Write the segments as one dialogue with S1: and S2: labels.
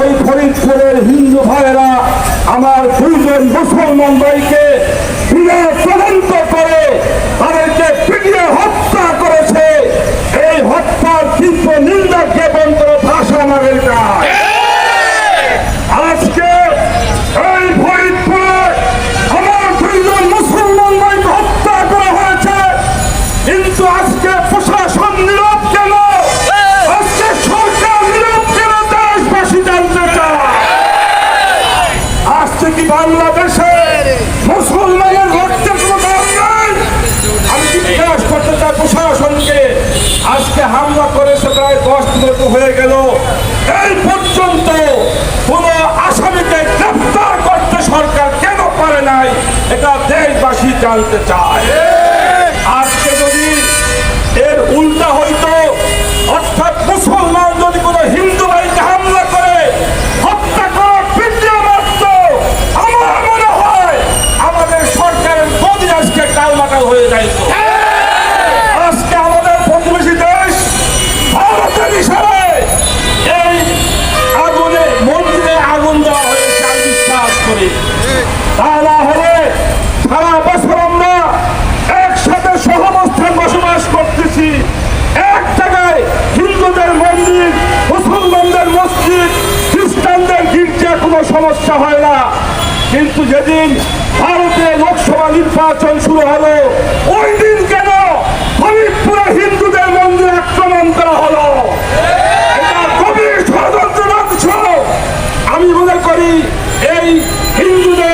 S1: ওই ফরিদপুরের হিন্দু ভাইয়েরা, আমার দুইজন মুসলমান ভাইকে তদন্ত করে তাদেরকে পিটিয়ে হত্যা করেছে। এই হত্যার কিন্তু নিন্দা জ্ঞাপন করে ভাষা আমাদের চায় বাংলাদেশে মুসলমানের রক্তের আজকে হামলা করেছে প্রায় দশ দিনের হয়ে গেল। এই পর্যন্ত কোন আসামিকে গ্রেফতার করতে সরকার কেন পারে নাই, এটা দেশবাসী জানতে চায়। আজকে যদি এর উল্টা হইতো তা না হলে সারা বছর আমরা একসাথে সহাবস্থান বসবাস করতেছি। এক জায়গায় হিন্দুদের মন্দির, মুসলমানদের মসজিদ, খ্রিস্টানদের গির্জা কোনো সমস্যা হয় না। কিন্তু যেদিন ভারতে লোকসভা নির্বাচন শুরু হলো, ওই দিন কেন ফরিদপুরে হিন্দুদের মন্দির আক্রমণ করা হলো? এটা গভীর আমি মনে করি এই হিন্দুদের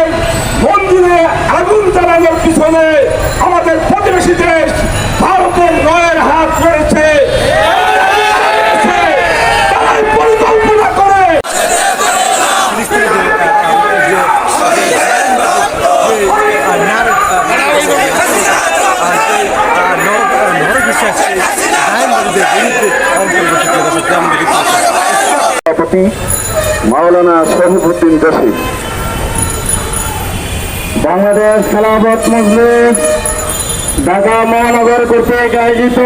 S2: সভাপতি মাওলানা শহীদুদ্দিন জসিম বাংলাদেশ খেলাফত মজলিস ঢাকা মহানগর কর্তৃক আয়োজিত